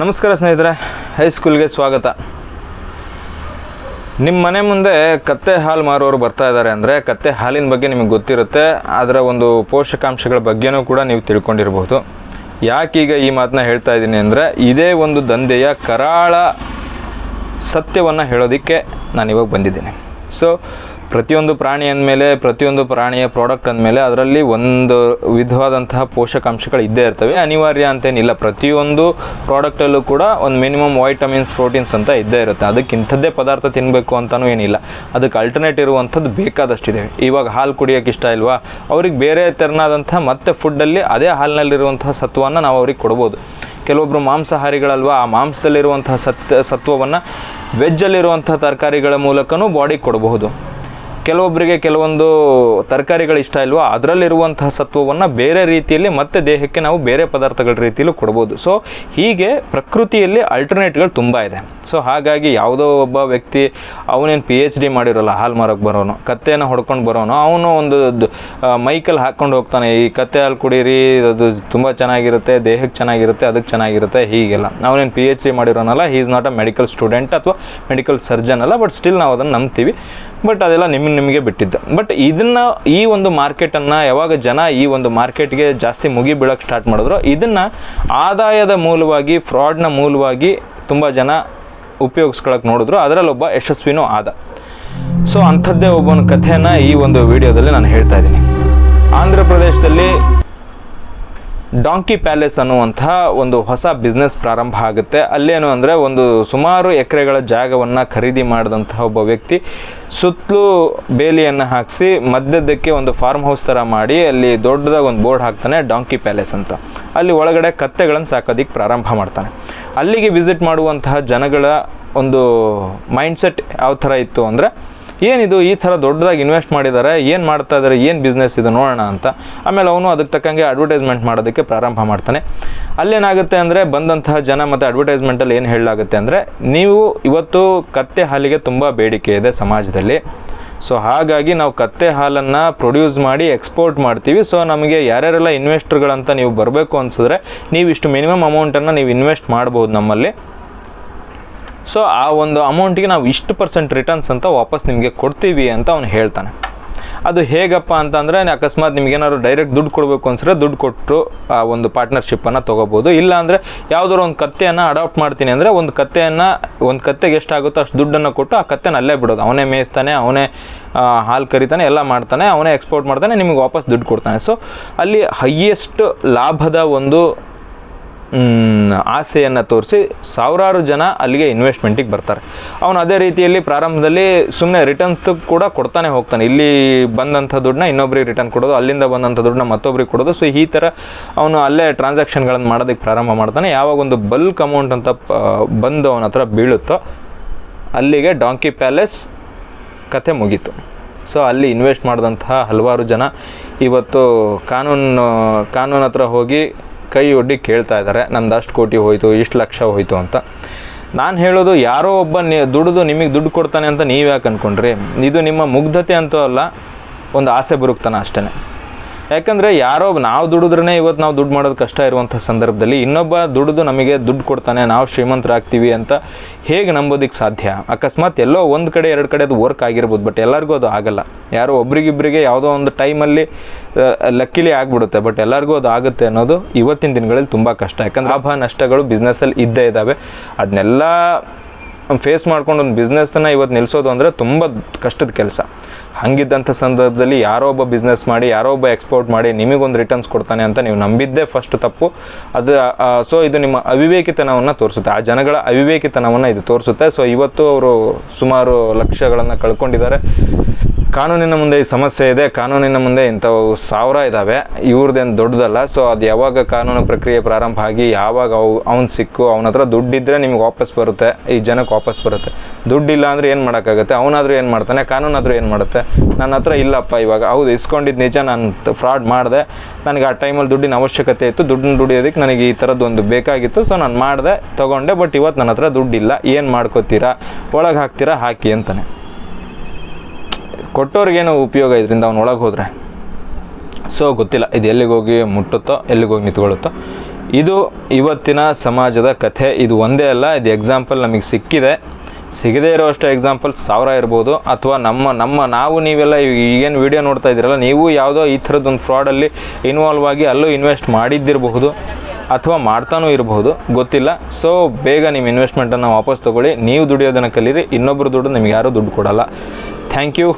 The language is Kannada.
ನಮಸ್ಕಾರ ಸ್ನೇಹಿತರೆ ಹೈಸ್ಕೂಲ್ಗೆ ಸ್ವಾಗತ. ನಿಮ್ಮ ಮನೆ ಮುಂದೆ ಕತ್ತೆ ಹಾಲು ಮಾರೋರು ಬರ್ತಾ ಇದ್ದಾರೆ ಅಂದರೆ ಕತ್ತೆ ಹಾಲಿನ ಬಗ್ಗೆ ನಿಮಗೆ ಗೊತ್ತಿರುತ್ತೆ ಅದರ ಒಂದು ಪೋಷಕಾಂಶಗಳ ಬಗ್ಗೆನೂ ಕೂಡ ನೀವು ತಿಳ್ಕೊಂಡಿರಬಹುದು ಯಾಕೀಗ ಈ ಮಾತನ್ನ ಹೇಳ್ತಾ ಇದ್ದೀನಿ ಅಂದರೆ, ಇದೇ ಒಂದು ದಂಧೆಯ ಕರಾಳ ಸತ್ಯವನ್ನು ಹೇಳೋದಕ್ಕೆ ಇವಾಗ ಬಂದಿದ್ದೀನಿ. ಸೊ ಪ್ರತಿಯೊಂದು ಪ್ರಾಣಿ ಅಂದಮೇಲೆ ಪ್ರತಿಯೊಂದು ಪ್ರಾಣಿಯ ಪ್ರಾಡಕ್ಟ್ ಅಂದಮೇಲೆ ಅದರಲ್ಲಿ ಒಂದು ವಿಧವಾದಂತಹ ಪೋಷಕಾಂಶಗಳು ಇದ್ದೇ ಇರ್ತವೆ. ಅನಿವಾರ್ಯ ಅಂತೇನಿಲ್ಲ ಪ್ರತಿಯೊಂದು ಪ್ರಾಡಕ್ಟಲ್ಲೂ ಕೂಡ ಒಂದು ಮಿನಿಮಮ್ ವೈಟಮಿನ್ಸ್ ಪ್ರೋಟೀನ್ಸ್ ಅಂತ ಇದ್ದೇ ಇರುತ್ತೆ. ಅದಕ್ಕೆ ಇಂಥದ್ದೇ ಪದಾರ್ಥ ತಿನ್ನಬೇಕು ಅಂತಲೂ ಏನಿಲ್ಲ. ಅದಕ್ಕೆ ಅಲ್ಟರ್ನೇಟ್ ಇರುವಂಥದ್ದು ಬೇಕಾದಷ್ಟಿದೆ. ಇವಾಗ ಹಾಲು ಕುಡಿಯೋಕ್ಕೆ ಇಷ್ಟ ಇಲ್ವಾ? ಅವ್ರಿಗೆ ಬೇರೆ ಥರನಾದಂಥ ಮತ್ತೆ ಫುಡ್ಡಲ್ಲಿ ಅದೇ ಹಾಲಿನಲ್ಲಿರುವಂತಹ ಸತ್ವವನ್ನು ನಾವು ಅವ್ರಿಗೆ ಕೊಡ್ಬೋದು. ಕೆಲವೊಬ್ಬರು ಮಾಂಸಾಹಾರಿಗಳಲ್ವಾ, ಆ ಮಾಂಸದಲ್ಲಿರುವಂತಹ ಸತ್ ಸತ್ವವನ್ನು ವೆಜ್ಜಲ್ಲಿರುವಂಥ ತರಕಾರಿಗಳ ಮೂಲಕನೂ ಬಾಡಿಗೆ ಕೊಡಬಹುದು. ಕೆಲವೊಬ್ಬರಿಗೆ ಕೆಲವೊಂದು ತರಕಾರಿಗಳು ಇಷ್ಟ ಇಲ್ವೋ, ಅದರಲ್ಲಿರುವಂತಹ ಸತ್ವವನ್ನು ಬೇರೆ ರೀತಿಯಲ್ಲಿ ಮತ್ತೆ ದೇಹಕ್ಕೆ ನಾವು ಬೇರೆ ಪದಾರ್ಥಗಳ ರೀತಿಯಲ್ಲೂ ಕೊಡ್ಬೋದು. ಸೊ ಹೀಗೆ ಪ್ರಕೃತಿಯಲ್ಲಿ ಅಲ್ಟರ್ನೇಟ್ಗಳು ತುಂಬ ಇದೆ. ಸೊ ಹಾಗಾಗಿ ಯಾವುದೋ ಒಬ್ಬ ವ್ಯಕ್ತಿ ಅವನೇನು ಪಿ ಎಚ್ ಡಿ ಮಾಡಿರೋಲ್ಲ, ಹಾಲು ಮಾರೋಕೆ ಬರೋನು ಕತ್ತೆನ ಹೊಡ್ಕೊಂಡು ಬರೋನು, ಅವನು ಒಂದು ಮೈಕಲ್ಲಿ ಹಾಕ್ಕೊಂಡು ಹೋಗ್ತಾನೆ, ಈ ಕತ್ತೆ ಹಾಲು ಕುಡೀರಿ, ಅದು ತುಂಬ ಚೆನ್ನಾಗಿರುತ್ತೆ, ದೇಹಕ್ಕೆ ಚೆನ್ನಾಗಿರುತ್ತೆ, ಅದಕ್ಕೆ ಚೆನ್ನಾಗಿರುತ್ತೆ, ಹೀಗೆಲ್ಲ. ಅವನೇನು P H D ಮಾಡಿರೋನಲ್ಲ he is not a medical student ಅಥವಾ ಮೆಡಿಕಲ್ ಸರ್ಜನ್ ಅಲ್ಲ ಬಟ್ ಸ್ಟಿಲ್ ನಾವು ಅದನ್ನು ನಂಬ್ತೀವಿ. ಬಟ್ ಅದೆಲ್ಲ ನಿಮಗೆ ನಿಮಗೆ ಬಿಟ್ಟಿದ್ದು. ಬಟ್ ಇದನ್ನು ಈ ಒಂದು ಮಾರ್ಕೆಟನ್ನು ಯಾವಾಗ ಜನ ಈ ಒಂದು ಮಾರ್ಕೆಟ್ಗೆ ಜಾಸ್ತಿ ಮುಗಿ ಬೀಳಕ್ಕೆ ಸ್ಟಾರ್ಟ್ ಮಾಡಿದ್ರು, ಇದನ್ನು ಆದಾಯದ ಮೂಲವಾಗಿ, ಫ್ರಾಡ್ನ ಮೂಲವಾಗಿ ತುಂಬ ಜನ ಉಪಯೋಗಿಸ್ಕೊಳಕ್ಕೆ ನೋಡಿದ್ರು. ಅದರಲ್ಲೊಬ್ಬ ಯಶಸ್ವಿನೂ ಆದ. ಸೊ ಅಂಥದ್ದೇ ಒಬ್ಬನ ಕಥೆಯನ್ನು ಈ ಒಂದು ವಿಡಿಯೋದಲ್ಲಿ ನಾನು ಹೇಳ್ತಾ ಇದ್ದೀನಿ. ಆಂಧ್ರ ಪ್ರದೇಶದಲ್ಲಿ ಡಾಂಕಿ ಪ್ಯಾಲೇಸ್ ಅನ್ನುವಂತಹ ಒಂದು ಹೊಸ ಬಿಸ್ನೆಸ್ ಪ್ರಾರಂಭ ಆಗುತ್ತೆ. ಅಲ್ಲೇನು ಅಂದರೆ ಒಂದು ಸುಮಾರು ಎಕರೆಗಳ ಜಾಗವನ್ನು ಖರೀದಿ ಮಾಡಿದಂತಹ ಒಬ್ಬ ವ್ಯಕ್ತಿ ಸುತ್ತಲೂ ಬೇಲಿಯನ್ನು ಹಾಕಿಸಿ ಮಧ್ಯದಕ್ಕೆ ಒಂದು ಫಾರ್ಮ್ ಹೌಸ್ ಥರ ಮಾಡಿ ಅಲ್ಲಿ ದೊಡ್ಡದಾಗಿ ಒಂದು ಬೋರ್ಡ್ ಹಾಕ್ತಾನೆ ಡಾಂಕಿ ಪ್ಯಾಲೇಸ್ ಅಂತ. ಅಲ್ಲಿ ಒಳಗಡೆ ಕತ್ತೆಗಳನ್ನು ಸಾಕೋದಿಕ್ಕೆ ಪ್ರಾರಂಭ ಮಾಡ್ತಾನೆ. ಅಲ್ಲಿಗೆ ವಿಸಿಟ್ ಮಾಡುವಂತಹ ಜನಗಳ ಒಂದು ಮೈಂಡ್ಸೆಟ್ ಯಾವ ಥರ ಇತ್ತು ಅಂದರೆ ಏನಿದು ಈ ಥರ ದೊಡ್ಡದಾಗಿ ಇನ್ವೆಸ್ಟ್ ಮಾಡಿದ್ದಾರೆ, ಏನು ಮಾಡ್ತಾ ಇದ್ದಾರೆ, ಏನು ಬಿಸ್ನೆಸ್ ಇದು ನೋಡೋಣ ಅಂತ. ಆಮೇಲೆ ಅವನು ಅದಕ್ಕೆ ತಕ್ಕಂಗೆ ಅಡ್ವರ್ಟೈಸ್ಮೆಂಟ್ ಮಾಡೋದಕ್ಕೆ ಪ್ರಾರಂಭ ಮಾಡ್ತಾನೆ. ಅಲ್ಲೇನಾಗುತ್ತೆ ಅಂದರೆ ಬಂದಂತಹ ಜನ ಮತ್ತು ಅಡ್ವರ್ಟೈಸ್ಮೆಂಟಲ್ಲಿ ಏನು ಹೇಳಲಾಗುತ್ತೆ ಅಂದರೆ, ನೀವು ಇವತ್ತು ಕತ್ತೆ ಹಾಲಿಗೆ ತುಂಬ ಬೇಡಿಕೆ ಇದೆ ಸಮಾಜದಲ್ಲಿ. ಸೊ ಹಾಗಾಗಿ ನಾವು ಕತ್ತೆ ಹಾಲನ್ನು ಪ್ರೊಡ್ಯೂಸ್ ಮಾಡಿ ಎಕ್ಸ್ಪೋರ್ಟ್ ಮಾಡ್ತೀವಿ. ಸೊ ನಮಗೆ ಯಾರ್ಯಾರೆಲ್ಲ ಇನ್ವೆಸ್ಟರ್ಗಳಂತ ನೀವು ಬರಬೇಕು ಅನಿಸಿದ್ರೆ, ನೀವು ಇಷ್ಟು ಮಿನಿಮಮ್ ಅಮೌಂಟನ್ನು ನೀವು ಇನ್ವೆಸ್ಟ್ ಮಾಡ್ಬೋದು ನಮ್ಮಲ್ಲಿ. ಸೊ ಆ ಒಂದು ಅಮೌಂಟಿಗೆ ನಾವು ಇಷ್ಟು ಪರ್ಸೆಂಟ್ ರಿಟರ್ನ್ಸ್ ಅಂತ ವಾಪಸ್ ನಿಮಗೆ ಕೊಡ್ತೀವಿ ಅಂತ ಅವ್ನು ಹೇಳ್ತಾನೆ. ಅದು ಹೇಗಪ್ಪ ಅಂತಂದರೆ, ಅಕಸ್ಮಾತ್ ನಿಮಗೇನಾದ್ರು ಡೈರೆಕ್ಟ್ ದುಡ್ಡು ಕೊಡಬೇಕು ಅನ್ಸಿದ್ರೆ ದುಡ್ಡು ಕೊಟ್ಟು, ಆ ಒಂದು ಪಾರ್ಟ್ನರ್ಶಿಪ್ಪನ್ನು ತೊಗೋಬೋದು. ಇಲ್ಲ ಅಂದರೆ ಯಾವುದಾದ್ರು ಒಂದು ಕತ್ತೆಯನ್ನು ಅಡಾಪ್ಟ್ ಮಾಡ್ತೀನಿ ಅಂದರೆ ಒಂದು ಕತ್ತೆಯನ್ನು, ಒಂದು ಕತ್ತೆಗೆ ಎಷ್ಟಾಗುತ್ತೋ ಅಷ್ಟು ದುಡ್ಡನ್ನು ಕೊಟ್ಟು ಆ ಕತ್ತೆನ ಅಲ್ಲೇ ಬಿಡೋದು. ಅವನೇ ಮೇಯಿಸ್ತಾನೆ, ಅವನೇ ಹಾಲು ಕರಿತಾನೆ, ಎಲ್ಲ ಮಾಡ್ತಾನೆ, ಅವನೇ ಎಕ್ಸ್ಪೋರ್ಟ್ ಮಾಡ್ತಾನೆ, ನಿಮಗೆ ವಾಪಸ್ ದುಡ್ಡು ಕೊಡ್ತಾನೆ. ಸೊ ಅಲ್ಲಿ ಹೈಯೆಸ್ಟ್ ಲಾಭದ ಒಂದು ಆಸೆಯನ್ನು ತೋರಿಸಿ ಸಾವಿರಾರು ಜನ ಅಲ್ಲಿಗೆ ಇನ್ವೆಸ್ಟ್ಮೆಂಟಿಗೆ ಬರ್ತಾರೆ. ಅವನು ಅದೇ ರೀತಿಯಲ್ಲಿ ಪ್ರಾರಂಭದಲ್ಲಿ ಸುಮ್ಮನೆ ರಿಟರ್ನ್ಸ್ ಕೂಡ ಕೊಡ್ತಾನೆ ಹೋಗ್ತಾನೆ. ಇಲ್ಲಿ ಬಂದಂಥ ದುಡ್ಡನ್ನ ಇನ್ನೊಬ್ರಿಗೆ ರಿಟರ್ನ್ ಕೊಡೋದು, ಅಲ್ಲಿಂದ ಬಂದಂಥ ದುಡ್ಡನ್ನ ಮತ್ತೊಬ್ರಿಗೆ ಕೊಡೋದು. ಸೊ ಈ ಥರ ಅವನು ಅಲ್ಲೇ ಟ್ರಾನ್ಸಾಕ್ಷನ್ಗಳನ್ನು ಮಾಡೋದಕ್ಕೆ ಪ್ರಾರಂಭ ಮಾಡ್ತಾನೆ. ಯಾವಾಗ ಒಂದು ಬಲ್ಕ್ ಅಮೌಂಟ್ ಅಂತ ಬಂದು ಅವನ ಹತ್ರ ಬೀಳುತ್ತೋ ಅಲ್ಲಿಗೆ ಡಾಂಕಿ ಪ್ಯಾಲೇಸ್ ಕತೆ ಮುಗೀತು. ಸೊ ಅಲ್ಲಿ ಇನ್ವೆಸ್ಟ್ ಮಾಡಿದಂತಹ ಹಲವಾರು ಜನ ಇವತ್ತು ಕಾನೂನು ಕಾನೂನು ಹತ್ರ ಹೋಗಿ ಕೈ ಒಡ್ಡಿ ಕೇಳ್ತಾ ಇದ್ದಾರೆ ನಮ್ದು ಅಷ್ಟು ಕೋಟಿ ಹೋಯಿತು, ಇಷ್ಟು ಲಕ್ಷ ಹೋಯಿತು ಅಂತ. ನಾನು ಹೇಳೋದು ಯಾರೋ ಒಬ್ಬ ದುಡಿದು ನಿಮಗೆ ದುಡ್ಡು ಕೊಡ್ತಾನೆ ಅಂತ ನೀವು ಯಾಕೆ ಅಂದ್ಕೊಂಡ್ರಿ ಇದು ನಿಮ್ಮ ಮುಗ್ಧತೆ ಅಂತೂ ಅಲ್ಲ, ಒಂದು ಆಸೆ ಬರುಕ್ತಾನೆ ಅಷ್ಟೇ ಯಾಕಂದರೆ ಯಾರೋ ನಾವು ದುಡಿದ್ರೇ ಇವತ್ತು ನಾವು ದುಡ್ಡು ಮಾಡೋದು ಕಷ್ಟ ಇರುವಂಥ ಸಂದರ್ಭದಲ್ಲಿ ಇನ್ನೊಬ್ಬ ದುಡಿದು ನಮಗೆ ದುಡ್ಡು ಕೊಡ್ತಾನೆ, ನಾವು ಶ್ರೀಮಂತರಾಗ್ತೀವಿ ಅಂತ ಹೇಗೆ ನಂಬೋದಕ್ಕೆ ಸಾಧ್ಯ? ಅಕಸ್ಮಾತ್ ಎಲ್ಲೋ ಒಂದು ಕಡೆ, ಎರಡು ಕಡೆ ಅದು ವರ್ಕ್ ಆಗಿರ್ಬೋದು, ಬಟ್ ಎಲ್ಲರಿಗೂ ಅದು ಆಗಲ್ಲ. ಯಾರೋ ಒಬ್ರಿಗಿಬ್ಬರಿಗೆ ಯಾವುದೋ ಒಂದು ಟೈಮಲ್ಲಿ ಲಕ್ಕಿಲಿ ಆಗ್ಬಿಡುತ್ತೆ, ಬಟ್ ಎಲ್ಲರಿಗೂ ಅದು ಆಗುತ್ತೆ ಅನ್ನೋದು ಇವತ್ತಿನ ದಿನಗಳಲ್ಲಿ ತುಂಬ ಕಷ್ಟ. ಯಾಕಂದ್ರೆ ಲಾಭ, ನಷ್ಟಗಳು ಬಿಸ್ನೆಸ್ಸಲ್ಲಿ ಇದ್ದೇ ಇದ್ದಾವೆ ಅದನ್ನೆಲ್ಲ ಫೇಸ್ ಮಾಡ್ಕೊಂಡು ಒಂದು ಬಿಸ್ನೆಸ್ನ ಇವತ್ತು ನಿಲ್ಲಿಸೋದು ಅಂದರೆ ತುಂಬ ಕಷ್ಟದ ಕೆಲಸ. ಹಾಗಿದ್ದಂಥ ಸಂದರ್ಭದಲ್ಲಿ ಯಾರೋ ಒಬ್ಬ ಬಿಸ್ನೆಸ್ ಮಾಡಿ, ಯಾರೋ ಒಬ್ಬ ಎಕ್ಸ್ಪೋರ್ಟ್ ಮಾಡಿ ನಿಮಗೊಂದು ರಿಟರ್ನ್ಸ್ ಕೊಡ್ತಾನೆ ಅಂತ ನೀವು ನಂಬಿದ್ದೇ ಫಸ್ಟ್ ತಪ್ಪು. ಅದು ಸೊ ಇದು ನಿಮ್ಮ ಅವಿವೇಕಿತನವನ್ನು ತೋರಿಸುತ್ತೆ. ಆ ಜನಗಳ ಅವಿವೇಕಿತನವನ್ನು ಇದು ತೋರಿಸುತ್ತೆ. ಸೊ ಇವತ್ತು ಅವರು ಸುಮಾರು ಲಕ್ಷಗಳನ್ನು ಕಳ್ಕೊಂಡಿದ್ದಾರೆ. ಕಾನೂನಿನ ಮುಂದೆ ಈ ಸಮಸ್ಯೆ ಇದೆ, ಕಾನೂನಿನ ಮುಂದೆ ಇಂಥವು ಸಾವಿರ ಇದ್ದಾವೆ ಇವ್ರದ್ದೇನು ದೊಡ್ಡದಲ್ಲ ಸೊ ಅದು ಯಾವಾಗ ಕಾನೂನು ಪ್ರಕ್ರಿಯೆ ಪ್ರಾರಂಭ ಆಗಿ ಯಾವಾಗ ಅವು, ಅವ್ನು ಸಿಕ್ಕು, ಅವನ ಹತ್ರ ದುಡ್ಡಿದ್ದರೆ ನಿಮ್ಗೆ ವಾಪಸ್ ಬರುತ್ತೆ, ಈ ಜನಕ್ಕೆ ವಾಪಸ್ ಬರುತ್ತೆ. ದುಡ್ಡಿಲ್ಲ ಅಂದರೆ ಏನು ಮಾಡೋಕ್ಕಾಗುತ್ತೆ? ಅವನಾದರೂ ಏನು ಮಾಡ್ತಾನೆ, ಕಾನೂನಾದರೂ ಏನು ಮಾಡುತ್ತೆ? ನನ್ನ ಹತ್ರ ಇಲ್ಲಪ್ಪ ಇವಾಗ, ಹೌದು ಇಸ್ಕೊಂಡಿದ್ದು ನಿಜ, ನಾನು ಫ್ರಾಡ್ ಮಾಡಿದೆ. ನನಗೆ ಆ ಟೈಮಲ್ಲಿ ದುಡ್ಡಿನ ಅವಶ್ಯಕತೆ ಇತ್ತು, ದುಡ್ಡನ್ನ ದುಡಿಯೋದಕ್ಕೆ ನನಗೆ ಈ ಥರದ್ದು ಒಂದು ಬೇಕಾಗಿತ್ತು ಸೊ ನಾನು ಮಾಡಿದೆ, ತೊಗೊಂಡೆ ಬಟ್ ಇವತ್ತು ನನ್ನ ಹತ್ರ ದುಡ್ಡಿಲ್ಲ, ಏನು ಮಾಡ್ಕೋತೀರಾ? ಒಳಗೆ ಹಾಕ್ತೀರಾ? ಹಾಕಿ ಅಂತಾನೆ. ಕೊಟ್ಟವ್ರಿಗೇನು ಉಪಯೋಗ ಇದರಿಂದ ಅವ್ನು ಒಳಗೆ ಹೋದರೆ? ಸೊ ಗೊತ್ತಿಲ್ಲ. ಇದು ಎಲ್ಲಿಗೆ ಹೋಗಿ ಮುಟ್ಟುತ್ತೋ, ಎಲ್ಲಿಗೆ ಹೋಗಿ ನಿಂತ್ಕೊಳ್ಳುತ್ತೋ. ಇದು ಇವತ್ತಿನ ಸಮಾಜದ ಕಥೆ. ಇದು ಒಂದೇ ಅಲ್ಲ, ಇದು ಎಕ್ಸಾಂಪಲ್ ನಮಗೆ ಸಿಕ್ಕಿದೆ. ಸಿಗದೇ ಇರೋಷ್ಟು ಎಕ್ಸಾಂಪಲ್ ಸಾವಿರ ಇರ್ಬೋದು. ಅಥವಾ ನಮ್ಮ ನಮ್ಮ ನಾವು ನೀವೆಲ್ಲ ಈಗೇನು ವಿಡಿಯೋ ನೋಡ್ತಾ ಇದ್ದೀರಲ್ಲ, ನೀವು ಯಾವುದೋ ಈ ಥರದ್ದೊಂದು ಫ್ರಾಡಲ್ಲಿ ಇನ್ವಾಲ್ವ್ ಆಗಿ ಅಲ್ಲೂ ಇನ್ವೆಸ್ಟ್ ಮಾಡಿದ್ದಿರಬಹುದು, ಅಥವಾ ಮಾಡ್ತಾನೂ ಇರಬಹುದು. ಗೊತ್ತಿಲ್ಲ. ಸೊ ಬೇಗ ನಿಮ್ಮ ಇನ್ವೆಸ್ಟ್ಮೆಂಟನ್ನು ವಾಪಸ್ ತೊಗೊಳ್ಳಿ. ನೀವು ದುಡಿಯೋದನ್ನು ಕಲೀರಿ ಇನ್ನೊಬ್ಬರು ದುಡ್ಡು ನಿಮ್ಗೆ ಯಾರೂ ದುಡ್ಡು ಕೊಡಲ್ಲ. Thank you